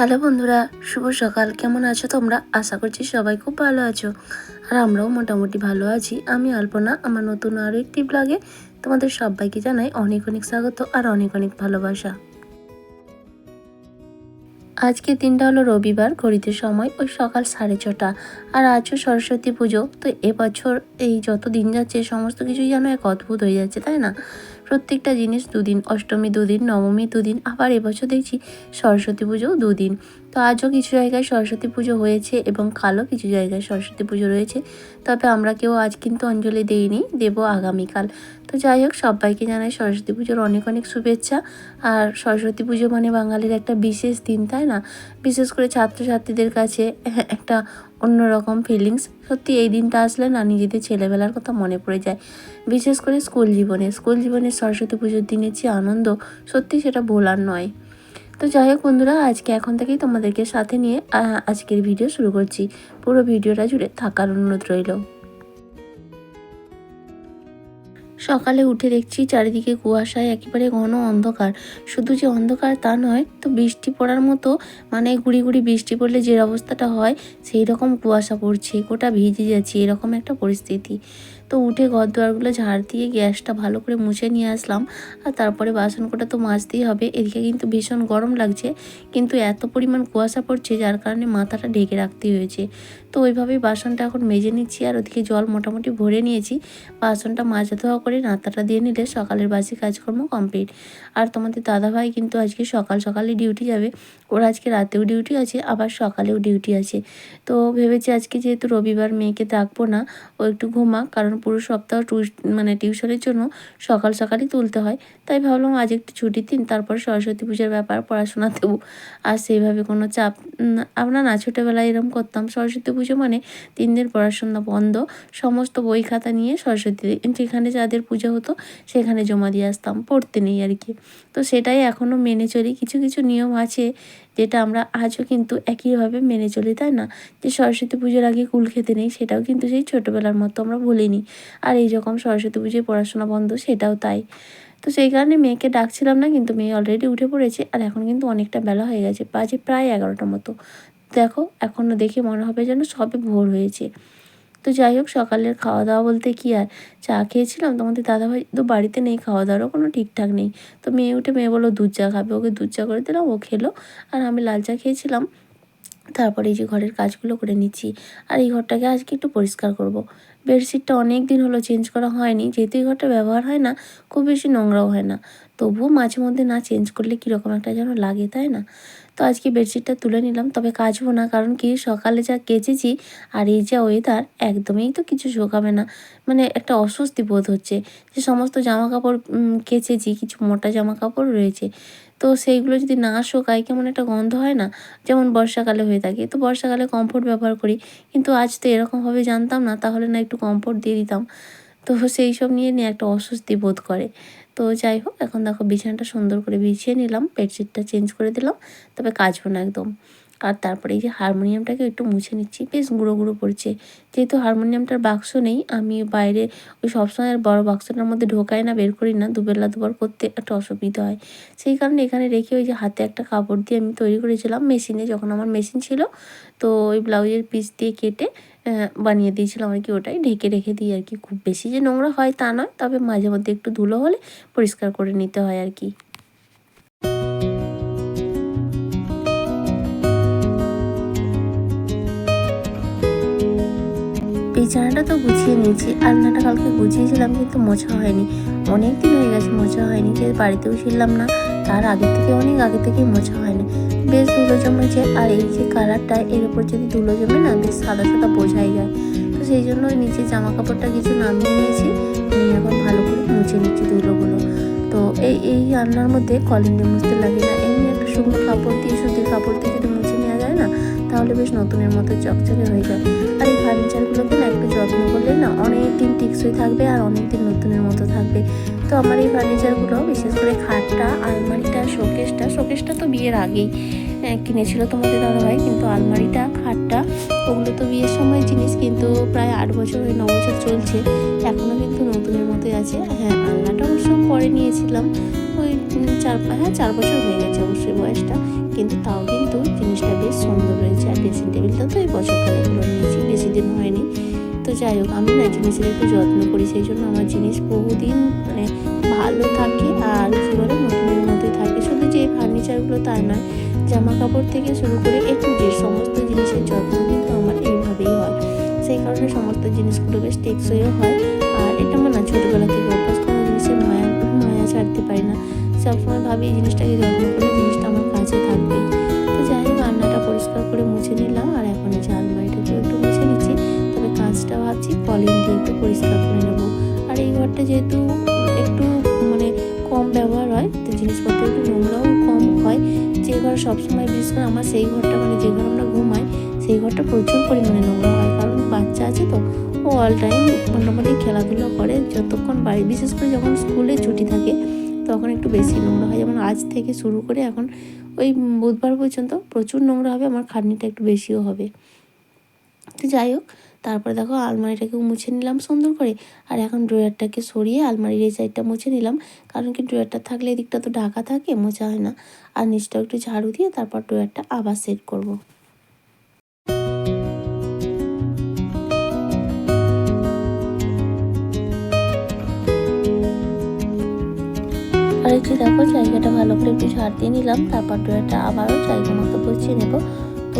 Hello বন্ধুরা, শুভ সকাল। কেমন আছো তোমরা? আশা করছি সবাই খুব ভালো আছো। আর আমরাও মোটামুটি ভালো আছি। আমি অল্পনা আমার নতুন আরও একটি ব্লগে তোমাদের সবাইকে জানাই অনেক অনেক স্বাগত আর অনেক অনেক ভালোবাসা। আজকে দিনটা হলো রবিবার, ঘড়িতে সময় ওই সকাল সাড়ে ছটা। আর আজও সরস্বতী পুজো। তো এবছর এই যত দিন যাচ্ছে, সমস্ত কিছুই যেন এক অদ্ভুত হয়ে যাচ্ছে, তাই না? প্রত্যেকটা জিনিস দুদিন, অষ্টমী দুদিন, নবমী দুদিন, আবার এবছর দেখছি সরস্বতী পুজোও দুদিন। তো আজও কিছু জায়গায় সরস্বতী পুজো হয়েছে এবং কালও কিছু জায়গায় সরস্বতী পুজো রয়েছে। তবে আমরা কেউ আজ কিন্তু অঞ্জলি দেইনি, দেব আগামীকাল। তো যাই হোক, সবাইকে জানাই সরস্বতী পুজোর অনেক অনেক শুভেচ্ছা। আর সরস্বতী পুজো মানে বাঙালির একটা বিশেষ দিন, তাই না? বিশেষ করে ছাত্রছাত্রীদের কাছে একটা অন্যরকম ফিলিংস সত্যি, এই দিনটা আসলে না নিজেদের ছেলেবেলার কথা মনে পড়ে যায়। বিশেষ করে স্কুল জীবনে। স্কুল জীবনে সরস্বতী পুজোর দিনের যে আনন্দ, সত্যি সেটা ভোলার নয়। তো যাই হোক বন্ধুরা, আজকে এখন থেকেই তোমাদেরকে সাথে নিয়ে আজকের ভিডিও শুরু করছি। পুরো ভিডিওটা জুড়ে থাকার অনুরোধ রইল। সকালে উঠে দেখছি চারিদিকে কুয়াশায় একেবারে ঘন অন্ধকার। শুধু যে অন্ধকার তা নয়, তো বৃষ্টি পড়ার মতো মানে গুড়ি গুড়ি বৃষ্টি পড়লে যে অবস্থাটা হয় সেই রকম কুয়াশা পড়ছে, গোটা ভিজে যাচ্ছে, এরকম একটা পরিস্থিতি। তো উঠে ঘর দুয়ারগুলো ঝাড় দিয়ে গ্যাসটা ভালো করে মুছে নিয়ে আসলাম। আর তারপরে বাসন কোটা তো মাজতেই হবে। এদিকে কিন্তু ভীষণ গরম লাগছে, কিন্তু এত পরিমাণ কুয়াশা পড়ছে যার কারণে মাথাটা ঢেকে রাখতে হয়েছে। তো ওইভাবেই বাসনটা এখন মেজে নিচ্ছি আর ওদিকে জল মোটামুটি ভরে নিয়েছি। বাসনটা মাজা ধোয়া করে নাতাটা দিয়ে নিলে সকালের বাসি কাজকর্ম কমপ্লিট। আর তোমাদের দাদাভাই কিন্তু আজকে সকাল সকালে ডিউটি যাবে। ওর আজকে রাতেও ডিউটি আছে, আবার সকালেও ডিউটি আছে। তো ভেবেছি আজকে যেহেতু রবিবার মেয়েকে ডাকবো না, ও একটু ঘুমা কারণ পুরো সপ্তাহ টুইস মানে টিউশনের জন্য সকাল সকালই তুলতে হয়। তাই ভাবলাম আজ একটু ছুটির দিন, তারপর সরস্বতী পুজোর ব্যাপার পড়াশোনা দেবো। আর সেইভাবে কোনো চাপ আমরা না ছোটোবেলায় এরকম করতাম। সরস্বতী পুজো মানে তিন দিন পড়াশোনা বন্ধ, সমস্ত বই খাতা নিয়ে সরস্বতী যেখানে যাদের পুজো হতো সেখানে জমা দিয়ে আসতাম, পড়তে নেই আর কি। তো সেটাই এখনও মেনে চলি। কিছু কিছু নিয়ম আছে যেটা আমরা আজও কিন্তু একইভাবে মেনে চলি, তাই না? যে সরস্বতী পুজোর আগে কুল খেতে নেই, সেটাও কিন্তু সেই ছোটোবেলার মতো আমরা ভুলিনি। আর এই রকম সরস্বতী পুজোয় পড়াশোনা বন্ধ, সেটাও তাই। তো সেই কারণে মেয়েকে ডাকছিলাম না, কিন্তু মেয়ে অলরেডি উঠে পড়েছে, আর এখন কিন্তু অনেকটা বেলা হয়ে গেছে, বাজে প্রায় এগারোটার মতো। দেখো এখনও দেখে মনে হবে যেন সবে ভোর হয়েছে। তো যাই হোক, সকালের খাওয়া দাওয়া বলতে কি আর? চা খেয়েছিলাম তোমাদের দাদাভাই তো বাড়িতে নেই খাওয়া দাওয়ারও কোনো ঠিকঠাক নেই। তো মেয়ে উঠে মেয়ে বলল, দুধ চা খাবে। ওকে দুধ চা করে দিলাম, ও খেলো। আর আমি লাল চা খেয়েছিলাম। তারপরে এই যে ঘরের কাজগুলো করে নিচ্ছি। আর এই ঘরটাকে আজকে একটু পরিষ্কার করব। বেডশিটটা অনেক দিন হলো চেঞ্জ করা হয়নি। যেহেতু এই ঘরটা ব্যবহার হয় না, খুব বেশি নোংরাও হয় না। তবুও মাঝে মধ্যে না চেঞ্জ করলে কীরকম একটা যেন লাগে, তাই না? তো আজকে বেডশিটটা তুলে নিলাম। তবে কাচবো না, কারণ কি সকালে যা কেচেছি আর এই যা ওয়েদার একদমই তো কিছু শোকাবে না। মানে একটা অস্বস্তি বোধ হচ্ছে যে সমস্ত জামা কাপড় কেচেছি, কিছু মোটা জামা কাপড় রয়েছে। তো সেইগুলো যদি না শোকায় কেমন একটা গন্ধ হয় না? যেমন বর্ষাকালে হয়ে থাকে। তো বর্ষাকালে কমফোর্ট ব্যবহার করি। কিন্তু আজ তো এরকমভাবে জানতাম না, তাহলে না একটু কমফোর্ট দিয়ে দিতাম। তো সেই সব নিয়ে নিয়ে একটা অস্বস্তি বোধ করে। তো যাই হোক, এখন দেখো বিছানাটা সুন্দর করে বিছিয়ে নিলাম, বেডশিটটা চেঞ্জ করে দিলাম, তবে কাচবো না একদম। আর তারপরে এই যে হারমোনিয়ামটাকে একটু মুছে নিচ্ছি, বেশ গুঁড়ো গুঁড়ো পড়ছে। যেহেতু হারমোনিয়ামটার বাক্স নেই, আমি বাইরে ওই সবসময় আর বড় বাক্সটার মধ্যে ঢোকাই না, বের করি না, দুবেলা দুবার করতে একটা অসুবিধা হয়। সেই কারণে এখানে রেখে ওই যে হাতে একটা কাপড় দিয়ে আমি তৈরি করেছিলাম মেশিনে, যখন আমার মেশিন ছিল, তো ওই ব্লাউজের পিস দিয়ে কেটে বানিয়ে দিয়েছিলাম আর কি ওটাই। ঢেকে রেখে দিই আর কি। খুব বেশি যে নোংরা হয় তা নয়, তবে মাঝে মধ্যে একটু ধুলো হলে পরিষ্কার করে নিতে হয় আর কি। বিছানাটা তো গুছিয়ে নিয়েছি। আলনাটা কালকে গুছিয়েছিলাম কিন্তু মোছা হয়নি। অনেক দিন হয়ে গেছে, মোছা হয়নি। যে বাড়িতেও ছিলাম না, তার আগে থেকে, অনেক আগে থেকেই মোছা হয়নি। বেশ ধুলো জমেছে আর এই যে কালারটা, এর উপর যদি ধুলো জমে না, বেশ সাদা সাদা বোঝাই যায়। তো সেই জন্য নিচে জামা কাপড়টা কিছু নামিয়ে নিয়েছি, নিয়ে এখন ভালো করে মুছে নিচ্ছি ধুলোগুলো। তো এই এই রান্নার মধ্যে কলিং দিয়ে মুছতে লাগে না। এমনি একটা শুকনো কাপড় দিয়ে সুতির কাপড় দিয়ে যদি মুছে নেওয়া যায় না, তাহলে বেশ নতুনের মতো চকচকে হয়ে যায়। আর এই ফার্নিচারগুলোকে না একটু যত্ন করলে না অনেক দিন টিকসই থাকবে, আর অনেক দিন নতুনের মতো থাকবে। তো আমার এই ফার্নিচারগুলো বিশেষ করে খাটটা আলমারিটা শোকেসটা শোকেসটা তো বিয়ের আগেই আহ, কিনেছিল তোমাদের দাদাভাই কিন্তু আলমারিটা খাটটা ওগুলো তো বিয়ের সময় জিনিস কিন্তু প্রায় আট বছর ওই ন বছর চলছে এখনও কিন্তু নতুনের মতোই আছে। হ্যাঁ আলনাটা অবশ্য পরে নিয়েছিলাম ওই চার হ্যাঁ চার বছর হয়ে গেছে অবশ্যই বয়সটা কিন্তু তাও কিন্তু জিনিসটা বেশ সুন্দর রয়েছে আর ড্রেসিং টেবিলটা তো এই বছরখানেকগুলো নিয়েছি বেশি দিন হয়নি। তো যাই হোক আমি না জিনিসের একটু যত্ন করি সেই জন্য আমার জিনিস বহুদিন মানে ফার্নিচারগুলো তাই নয়। জামা কাপড় থেকে শুরু করে একটু সমস্ত জিনিসের যত্ন কিন্তু আমার এইভাবেই হয়। সেই কারণে সমস্ত জিনিসগুলো বেশ টেকসইও হয়। আর এটা আমার না ছোটোবেলা থেকে অভ্যাস কোনো জিনিসের মায়া মায়া ছাড়তে পারি না। সবসময় ভাবি এই জিনিসটাকে যত্ন করে জিনিসটা আমার কাছে থাকবে। তো যাই হোক, রান্নাটা পরিষ্কার করে মুছে নিলাম আর এখন এই যে আলমারিটাকেও একটু মুছে নিচ্ছি। তবে কাজটা ভাবছি কলিন দিয়ে একটু পরিষ্কার করে নেব। আর এই ঘরটা যেহেতু একটু মানে কম ব্যবহার হয়, তো জিনিসপত্র একটু নোংরাও কম হয়, যে ঘর সবসময় বিশেষ করে আমার সেই ঘরটা মানে যে ঘর আমরা ঘুমাই, সেই ঘরটা প্রচুর পরিমাণে নোংরা হয়। কারণ বাচ্চা আছে তো, ও অল টাইম মোটামুটি খেলাধুলো করে। যতক্ষণ বাড়ি, বিশেষ করে যখন স্কুলে ছুটি থাকে, তখন একটু বেশি নোংরা হয়। যেমন আজ থেকে শুরু করে এখন, ওই বুধবার পর্যন্ত প্রচুর নোংরা হবে, আমার খাটনিটা একটু বেশিও হবে। তো যাই হোক তারপরে দেখো আলমারিটাকেও মুছে নিলাম সুন্দর করে। আর এখন ড্রয়ারটাকে সরিয়ে আলমারির এই সাইডটা মুছে নিলাম। কারণ কি ড্রয়ারটা থাকলে এদিকটা তো ঢাকা থাকে, মোছা হয় না। আর নিচটাও একটু ঝাড়ু দিয়ে তারপর ড্রয়ারটা আবার সেট করব। আর একটু দেখো জায়গাটা ভালো করে একটু ঝাড় দিয়ে নিলাম, তারপর ড্রয়ারটা আবারও জায়গা মতো বসিয়ে নেব।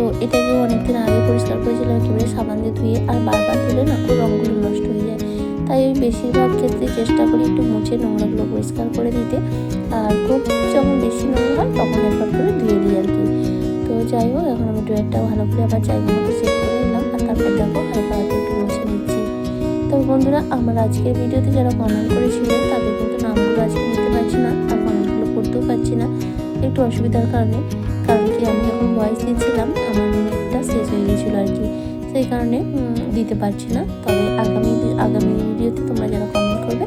তো এটাকে অনেকদিন আগে পরিষ্কার করেছিলাম, একেবারে সাবান দিয়ে ধুয়ে আর বারবার ধুলে না রঙগুলো নষ্ট হয়ে যায়। তাই আমি বেশিরভাগ ক্ষেত্রে চেষ্টা করি একটু মুছে নোংরাগুলো পরিষ্কার করে দিতে আর খুব যখন বেশি নোংরা হয়, তখন একবার করে ধুয়ে দিই আর কি। তো যাই হোক, এখন আমি ড্রয়ারটা ভালো করে আবার জায়গা মতো সেট করে নিলাম আর তারপর দেখো হালকা হাতে একটু মুছে নিচ্ছি। তো বন্ধুরা, আমার আজকের ভিডিওতে যারা কমেন্ট করেছিলেন, তাদের কিন্তু নামগুলো আজকে নিতে পারছি না আর কমেন্টগুলো করতেও পারছি না। একটু অসুবিধার কারণে। কারণ কি আমি যখন ভয়েস দিয়েছিলাম আমার নেটটা শেষ হয়ে গেছিল আর কি। সেই কারণে দিতে পারছি না। তবে আগামী আগামী ভিডিওতে তোমরা যারা কমেন্ট করবে,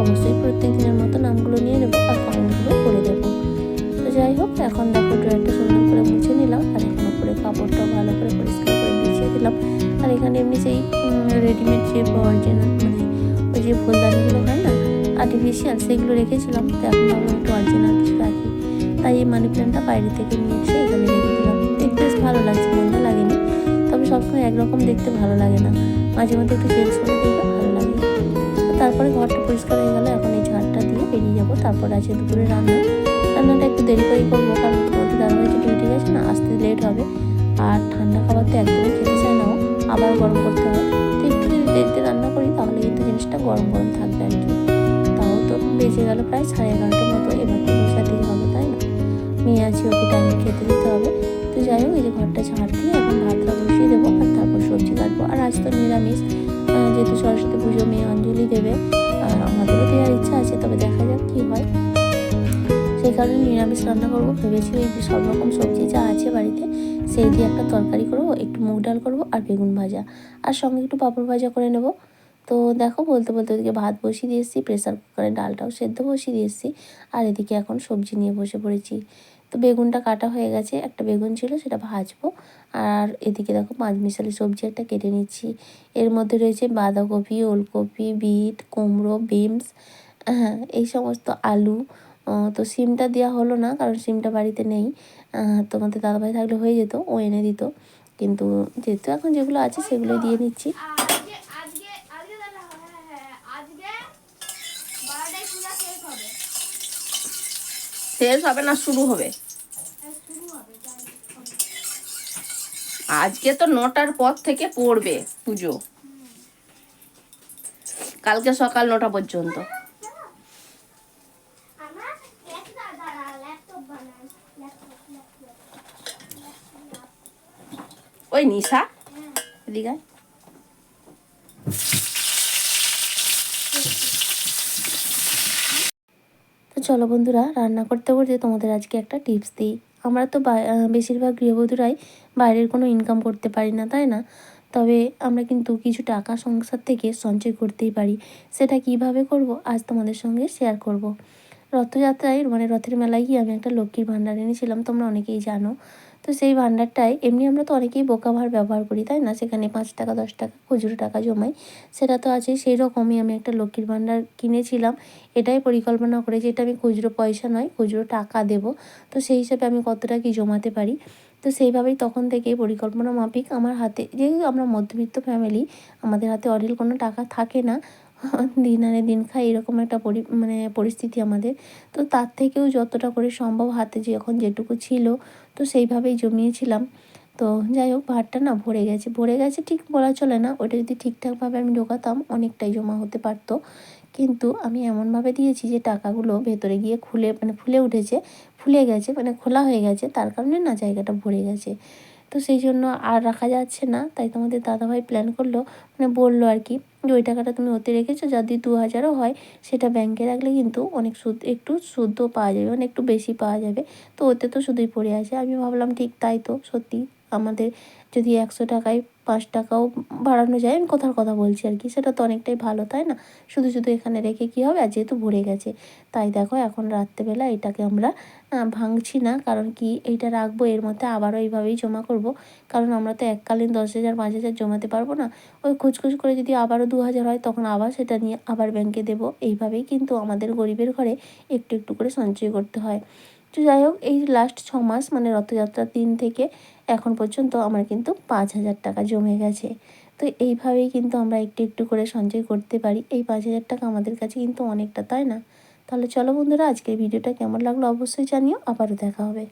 অবশ্যই প্রত্যেক দিনের মতো নামগুলো নিয়ে নেব আর কমেন্টগুলো করে দেবো। তো যাই হোক, এখন দেখো ড্রয়ারটা সুন্দর করে মুছে নিলাম, আর এখন উপরে কাপড়টাও ভালো করে পরিষ্কার করে বিছিয়ে দিলাম। আর এখানে এমনি সেই রেডিমেড যে অরিজিনাল মানে ওই যে ফুলদানিগুলো হয় না আর্টিফিশিয়াল সেগুলো রেখেছিলাম। তো এখন ভাবলাম একটু অরিজিনাল তাই এই মানি প্ল্যান্টটা বাইরে থেকে নিয়ে এসে এখানে রেখে দিলাম। দেখতে বেশ ভালো লাগছে মন্দ লাগেনি। তবে সবসময় একরকম দেখতে ভালো লাগে না। মাঝে মধ্যে একটু চেঞ্জ করে দেখতে ভালো লাগে। তারপরে ঘরটা পরিষ্কার হয়ে গেল, এখন এই ঝাড়টা দিয়ে বেরিয়ে যাব। তারপর আছে দুপুরে রান্না। রান্নাটা একটু দেরি করেই করব, কারণ তোমাদের দাদাভাই যে ডিউটি গেছে না, আসতে লেট হবে। আর ঠান্ডা খাবার তো একদমই খেতে চায় না আবার গরম করতে হবে। তো একটু যদি দেরিতে রান্না করি, তাহলে কিন্তু জিনিসটা গরম গরম থাকবে আর কি। তাও তো বেজে গেল প্রায় সাড়ে এগারোটার মতো, এবার তো বসাতেই হবে। মেয়ে আছে ওকে টাইমে খেতে দিতে হবে। তো যাই হোক, এই যে ঘরটা ঝাড় দিয়ে এখন ভাতটা বসিয়ে দেবো আর তারপর সবজি কাটবো। আর আজ তো নিরামিষ যেহেতু সরস্বতী পুজো, মেয়ে অঞ্জলি দেবে আমাদেরও দেওয়ার ইচ্ছা আছে, তবে দেখা যাক কী হয়। সেই কারণে নিরামিষ রান্না করব, ভেবেছি ওই সব রকম সবজি যা আছে বাড়িতে, সেই দিয়ে একটা তরকারি করব, একটু মুগ ডাল করব আর বেগুন ভাজা। আর সঙ্গে একটু পাঁপড় ভাজা করে নেব। তো দেখো বলতে বলতে ওদিকে ভাত বসিয়ে দিয়েছি প্রেসার কুকারে ডালটাও সেদ্ধ বসিয়ে দিয়ে এসেছি। আর এদিকে এখন সবজি নিয়ে বসে পড়েছি। তো বেগুনটা কাটা হয়ে গেছে, একটা বেগুন ছিল সেটা ভাজবো। আর এদিকে দেখো পাঁচ মিশালি সবজি একটা কেটে নিচ্ছি। এর মধ্যে রয়েছে বাঁধাকপি, ওলকপি, বিট, কুমড়ো বিমস হ্যাঁ এই সমস্ত আলু। তো সিমটা দেওয়া হলো না, কারণ সিমটা বাড়িতে নেই। তোমাদের দাদাভাই থাকলে হয়ে যেত, ও এনে দিত। কিন্তু যেহেতু এখন যেগুলো আছে সেগুলো দিয়ে নিচ্ছি আজকে আজকে আজকে দাদা হ্যাঁ হ্যাঁ আজকে বারোটায় পূজা শেষ হবে। না শুরু হবে? হ্যাঁ। আজকে তো নটার পর থেকে পড়বে পুজো। কালকে সকাল নটা পর্যন্ত। ওই নিশা? হ্যাঁ এদিকে আয়। তো চলো বন্ধুরা, রান্না করতে করতে তোমাদের আজকে একটা টিপস দিই। আমরা তো বেশিরভাগ গৃহবধূরাই বাইরের কোনো ইনকাম করতে পারি না, তাই না? তবে আমরা কিন্তু কিছু টাকা সংসার থেকে সঞ্চয় করতেই পারি। সেটা কীভাবে করব আজ তোমাদের সঙ্গে শেয়ার করব। রথযাত্রায় মানে রথের মেলায় গিয়ে আমি একটা লক্ষ্মীর ভাণ্ডার এনেছিলাম, তোমরা অনেকেই জানো। তো সেই ভাণ্ডারটায় এমনি আমরা তো অনেকেই বোকা ভার ব্যবহার করি, তাই না? সেখানে পাঁচ টাকা, দশ টাকা, খুচরো টাকা জমাই। সেটা তো আছে সেই রকমই আমি একটা লক্ষ্মীর ভাণ্ডার কিনেছিলাম। এটাই পরিকল্পনা করেছি এটা আমি খুচরো পয়সা নয়, খুচরো টাকা দেব। তো সেই হিসাবে আমি কতটা কি জমাতে পারি? তো সেইভাবেই তখন থেকেই পরিকল্পনা মাফিক আমার হাতে, যেহেতু আমরা মধ্যবিত্ত ফ্যামিলি আমাদের হাতে অঢেল কোনো টাকা থাকে না। দিন আনে দিন খাই এরকম একটা পরি মানে পরিস্থিতি আমাদের। তো তার থেকেও যতটা করে সম্ভব হাতে যখন যেটুকু ছিল তো সেইভাবেই জমিয়েছিলাম। তো যাই হোক ভাতটা না ভরে গেছে। ভরে গেছে ঠিক বলা চলে না। ওটা যদি ঠিকঠাকভাবে আমি ঢোকাতাম, অনেকটাই জমা হতে পারতো। কিন্তু আমি এমনভাবে দিয়েছি যে টাকাগুলো ভেতরে গিয়ে খুলে মানে ফুলে উঠেছে, ফুলে গেছে মানে খোলা হয়ে গেছে, তার কারণে না জায়গাটা ভরে গেছে। তো সেই জন্য আর রাখা যাচ্ছে না। তাই তোমাদের দাদাভাই প্ল্যান করল মানে বলল আর কি যে ওই টাকাটা তুমি ওতে রেখেছো যদি দু হাজারও হয়, সেটা ব্যাংকে রাখলে কিন্তু অনেক সুদ, একটু সুদও পাওয়া যাবে মানে একটু বেশি পাওয়া যাবে। তো ওতে তো শুধুই পড়ে আছে। আমি ভাবলাম, ঠিক তাই তো, সত্যি। আমাদের যদি একশো টাকায় পাঁচ টাকাও বাড়ানো যায়, আমি কথার কথা বলছি আর কি। সেটা তো অনেকটাই ভালো, তাই না? শুধু শুধু এখানে রেখে কী হবে? আর যেহেতু ভরে গেছে, তাই দেখো, এখন রাত্রেবেলা এটাকে আমরা ভাঙছি না। কারণ কি, এইটা রাখব, এর মধ্যে আবারও এইভাবেই জমা করব। কারণ আমরা তো এককালীন দশ হাজার, পাঁচ হাজার জমাতে পারব না। ওই খুচখুচ করে যদি আবারও দু হাজার হয়, তখন আবার সেটা নিয়ে আবার ব্যাংকে দেবো। এইভাবেই কিন্তু আমাদের গরিবের ঘরে একটু একটু করে সঞ্চয় করতে হয়। তো যাই হোক, এই লাস্ট ছ মাস মানে রথযাত্রার দিন থেকে এখন পর্যন্ত আমার কিন্তু পাঁচ হাজার টাকা জমে গেছে। তো এইভাবেই কিন্তু আমরা একটু একটু করে সঞ্চয় করতে পারি। এই পাঁচ হাজার টাকা আমাদের কাছে কিন্তু অনেকটা, তাই না? তাহলে চলো বন্ধুরা, আজকের ভিডিওটা কেমন লাগল অবশ্যই জানিও। আবারও দেখা হবে।